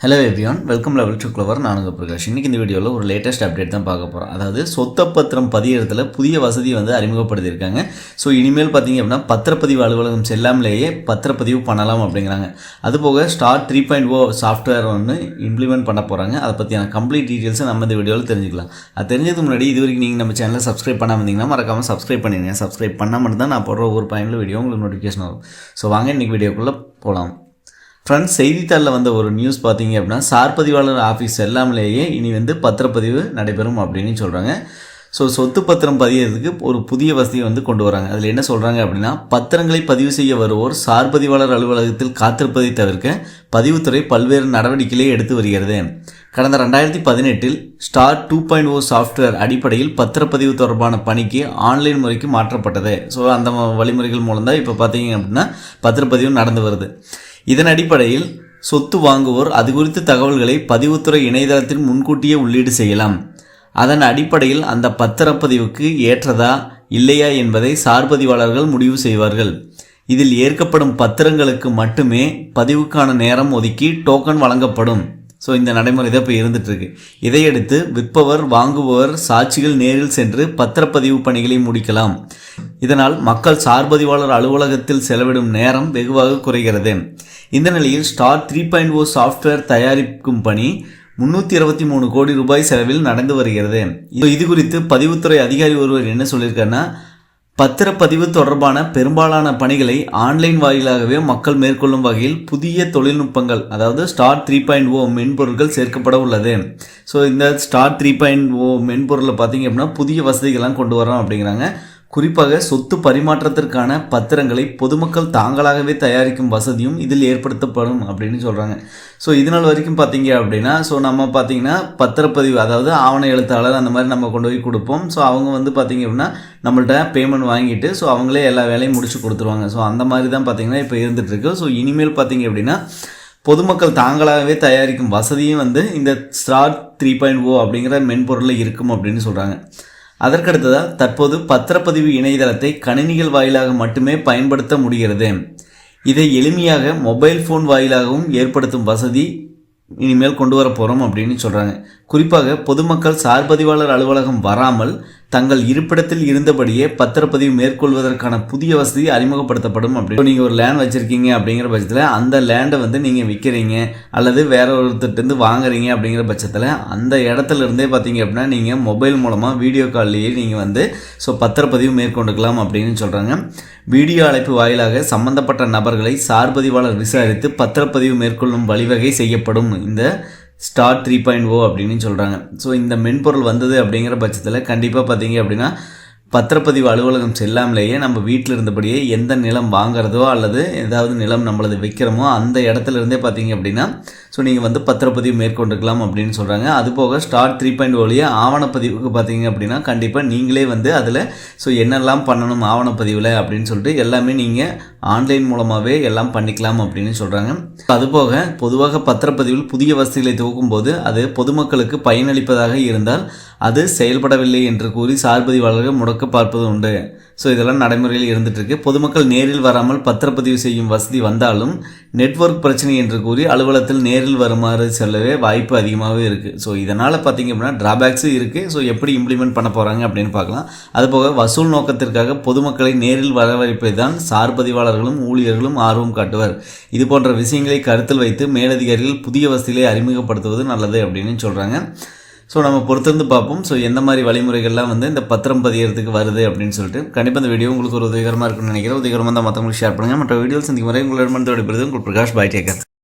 Hello everyone welcome level to clever நானுங்க பிரகாஷ். இன்றைக்கி இந்த வீடியோவில் ஒரு லேட்டஸ்ட் அப்டேட் தான் பார்க்க போகிறோம் அதாவது சொத்தப்பத்திரம் பதியறதுல புதிய வசதி வந்து அறிமுகப்படுத்தியிருக்காங்க. ஸோ இனிமேல் பார்த்தீங்க அப்படின்னா பத்திரப்பதிவு அலுவலகம் செல்லாமலேயே பத்திரப்பதிவு பண்ணலாம் அப்படிங்கிறாங்க. அதுபோக star three point O software ஒன்று இம்ப்ளிமெண்ட் பண்ண போகிறாங்க அதை பற்றியான கம்ப்ளீட் டீட்டெயில்ஸை நம்ம இந்த வீடியோவில் தெரிஞ்சுக்கலாம். அது தெரிஞ்சதுக்கு முன்னாடி இது வரைக்கும் நீங்கள் நம்ம சேனலை சப்ஸ்கிரைப் பண்ணாமல் இருந்தீங்கன்னா மறக்காமல் சப்ஸ்கிரைப் பண்ணிடுங்க. சப்ஸ்கிரைப் மட்டும் தான் நான் போடுற ஒரு பாயிண்டில் வீடியோ உங்களுக்கு நோட்டிஃபிகேஷன் வரும். ஸோ வாங்க இன்றைக்கி வீடியோக்குள்ளே போகலாம் ஃப்ரெண்ட்ஸ் செய்தித்தாளில் வந்த ஒரு நியூஸ் பார்த்தீங்க அப்படின்னா சார்பதிவாளர் ஆஃபீஸ் எல்லாமலேயே இனி வந்து பத்திரப்பதிவு நடைபெறும் அப்படின்னு சொல்கிறாங்க ஸோ சொத்து பத்திரம் பதியறதுக்கு ஒரு புதிய வசதியை வந்து கொண்டு வராங்க. அதில் என்ன சொல்கிறாங்க அப்படின்னா பத்திரங்களை பதிவு செய்ய வருவோர் சார்பதிவாளர் அலுவலகத்தில் காத்திருப்பதை தவிர்க்க பதிவுத்துறை பல்வேறு நடவடிக்கைகளை எடுத்து வருகிறது. கடந்த ரெண்டாயிரத்தி பதினெட்டில் star two point O software அடிப்படையில் பத்திரப்பதிவு தொடர்பான பணிக்கு ஆன்லைன் முறைக்கு மாற்றப்பட்டது. ஸோ அந்த வழிமுறைகள் மூலம் தான் இப்போ பார்த்தீங்க அப்படின்னா பத்திரப்பதிவு நடந்து வருது. இதன் அடிப்படையில் சொத்து வாங்குவோர் அது குறித்த தகவல்களை பதிவுத்துறை இணையதளத்தில் முன்கூட்டியே உள்ளீடு செய்யலாம். அதன் அடிப்படையில் அந்த பத்திரப்பதிவுக்கு ஏற்றதா இல்லையா என்பதை சார்பதிவாளர்கள் முடிவு செய்வார்கள். இதில் ஏற்கப்படும் பத்திரங்களுக்கு மட்டுமே பதிவுக்கான நேரம் ஒதுக்கி டோக்கன் வழங்கப்படும். ஸோ இந்த நடைமுறை தான் இப்போ இருந்துகிட்ருக்கு இதையடுத்து விற்பவர் வாங்குபவர் சாட்சிகள் நேரில் சென்று பத்திரப்பதிவு பணிகளை முடிக்கலாம். இதனால் மக்கள் சார்பதிவாளர் அலுவலகத்தில் செலவிடும் நேரம் வெகுவாக குறைகிறது. இந்த நிலையில் star three point O software தயாரிக்கும் பணி முன்னூற்றி இருபத்தி மூணு கோடி ரூபாய் செலவில் நடந்து வருகிறது. இது குறித்து பதிவுத்துறை அதிகாரி ஒருவர் என்ன சொல்லியிருக்காருன்னா பத்திரப்பதிவு தொடர்பான பெரும்பாலான பணிகளை ஆன்லைன் வாயிலாகவே மக்கள் மேற்கொள்ளும் வகையில் புதிய தொழில்நுட்பங்கள் அதாவது ஸ்டார் த்ரீ பாயிண்ட் ஓ மென்பொருட்கள் சேர்க்கப்பட உள்ளது. ஸோ இந்த ஸ்டார் த்ரீ பாயிண்ட் ஓ மென்பொருளில் பார்த்தீங்க அப்படின்னா புதிய வசதிகள்லாம் கொண்டு வரோம் அப்படிங்கிறாங்க. குறிப்பாக சொத்து பரிமாற்றத்திற்கான பத்திரங்களை பொதுமக்கள் தாங்களாகவே தயாரிக்கும் வசதியும் இதில் ஏற்படுத்தப்படும் அப்படின்னு சொல்கிறாங்க ஸோ இதனால் வரைக்கும் பார்த்தீங்க அப்படின்னா ஸோ நம்ம பார்த்தீங்கன்னா பத்திரப்பதிவு அதாவது ஆவண எழுத்தாளர் அந்த மாதிரி நம்ம கொண்டு போய் கொடுப்போம். ஸோ அவங்க வந்து பார்த்தீங்க அப்படின்னா நம்மள்ட்ட பேமெண்ட் வாங்கிட்டு ஸோ அவங்களே எல்லா வேலையும் முடிச்சு கொடுத்துருவாங்க. ஸோ அந்த மாதிரி தான் பார்த்தீங்கன்னா இப்போ இருந்துகிட்ருக்கு ஸோ இனிமேல் பார்த்தீங்க அப்படின்னா பொதுமக்கள் தாங்களாகவே தயாரிக்கும் வசதியும் வந்து இந்த ஸ்டார் த்ரீ பாயிண்ட் ஓ அப்படிங்கிற மென்பொருளில் இருக்கும் அப்படின்னு சொல்கிறாங்க அதற்கடுத்ததாக தற்போது பத்திரப்பதிவு இணையதளத்தை கணினிகள் வாயிலாக மட்டுமே பயன்படுத்த முடிகிறது. இதை எளிமையாக மொபைல் ஃபோன் வாயிலாகவும் ஏற்படுத்தும் வசதி இனிமேல் கொண்டு வர போகிறோம் அப்படின்னு சொல்கிறாங்க குறிப்பாக பொதுமக்கள் சார்பதிவாளர் அலுவலகம் வராமல் தங்கள் இருப்பிடத்தில் இருந்தபடியே பத்திரப்பதிவு மேற்கொள்வதற்கான புதிய வசதி அறிமுகப்படுத்தப்படும் அப்படின்னு நீங்கள் ஒரு லேண்ட் வச்சுருக்கீங்க அப்படிங்கிற பட்சத்தில் அந்த லேண்டை வந்து நீங்கள் விற்கிறீங்க அல்லது வேற ஒருத்தர்கிட்ட வாங்குறீங்க அப்படிங்கிற பட்சத்தில் அந்த இடத்துல இருந்தே பார்த்தீங்க அப்படின்னா நீங்கள் மொபைல் மூலமாக வீடியோ கால்லேயே நீங்கள் வந்து ஸோ பத்திரப்பதிவு மேற்கொண்டுக்கலாம் அப்படின்னு சொல்கிறாங்க வீடியோ அழைப்பு வாயிலாக சம்பந்தப்பட்ட நபர்களை சார்பதிவாளர் விசாரித்து பத்திரப்பதிவு மேற்கொள்ளும் வழிவகை செய்யப்படும். இந்த ஸ்டார் த்ரீ பாயிண்ட் ஓ அப்படின்னு சொல்கிறாங்க ஸோ இந்த மென்பொருள் வந்தது அப்படிங்கிற பட்சத்தில் கண்டிப்பாக பார்த்தீங்க அப்படின்னா பத்திரப்பதிவு அலுவலகம் செல்லாமலேயே நம்ம வீட்டில் இருந்தபடியே எந்த நிலம் வாங்குறதோ அல்லது ஏதாவது நிலம் நம்மளது விற்கிறோமோ அந்த இடத்துல இருந்தே பார்த்தீங்க அப்படின்னா ஸோ நீங்கள் வந்து பத்திரப்பதிவு மேற்கொண்டுக்கலாம் அப்படின்னு சொல்கிறாங்க அதுபோக ஸ்டார் த்ரீ பாயிண்ட் ஓலிய ஆவணப்பதிவுக்கு பார்த்தீங்க அப்படின்னா கண்டிப்பாக நீங்களே வந்து அதில் ஸோ என்னெல்லாம் பண்ணணும் ஆவணப்பதிவில் அப்படின்னு சொல்லிட்டு எல்லாமே நீங்கள் ஆன்லைன் மூலமாகவே எல்லாம் பண்ணிக்கலாம் அப்படின்னு சொல்கிறாங்க அதுபோக பொதுவாக பத்திரப்பதிவில் புதிய வசதிகளை துவக்கும் போது அது பொதுமக்களுக்கு பயனளிப்பதாக இருந்தால் அது செயல்படவில்லை என்று கூறி சார்பதிவாளர்கள் முடக்க பார்ப்பது உண்டு. ஸோ இதெல்லாம் நடைமுறையில் இருந்துகிட்ருக்கு பொதுமக்கள் நேரில் வராமல் பத்திரப்பதிவு செய்யும் வசதி வந்தாலும் நெட்ஒர்க் பிரச்சனை என்று கூறி அலுவலகத்தில் நேரில் வருமாறு செல்லவே வாய்ப்பு அதிகமாகவே இருக்குது ஸோ இதனால் பார்த்திங்க அப்படின்னா ட்ராபேக்ஸும் இருக்குது ஸோ எப்படி இம்ப்ளிமெண்ட் பண்ண போகிறாங்க அப்படின்னு பார்க்கலாம் அதுபோக வசூல் நோக்கத்திற்காக பொதுமக்களை நேரில் வரவழைப்பை தான் சார்பதிவாளர்களும் ஊழியர்களும் ஆர்வம் காட்டுவர். இது போன்ற விஷயங்களை கருத்தில் வைத்து மேலதிகாரிகள் புதிய வசதிகளை அறிமுகப்படுத்துவது நல்லது அப்படின்னு சொல்கிறாங்க ஸோ நம்ம பொறுத்திருந்து பார்ப்போம். ஸோ எந்த மாதிரி வழிமுறைகள்லாம் வந்து இந்த பத்திரம் பதியறதுக்கு வருது அப்படின்னு சொல்லிட்டு. கண்டிப்பாக இந்த வீடியோ உங்களுக்கு ஒரு உதவிகரமாக இருக்குன்னு நினைக்கிறேன். உதவிகரமாக தான் மற்றவங்களுக்கு ஷேர் பண்ணுங்கள் மற்ற வீடியோ சந்திக்கும் வரை உங்களிடம் விடைபெறுது உங்கள் பிரகாஷ் பாய் டேக்கர்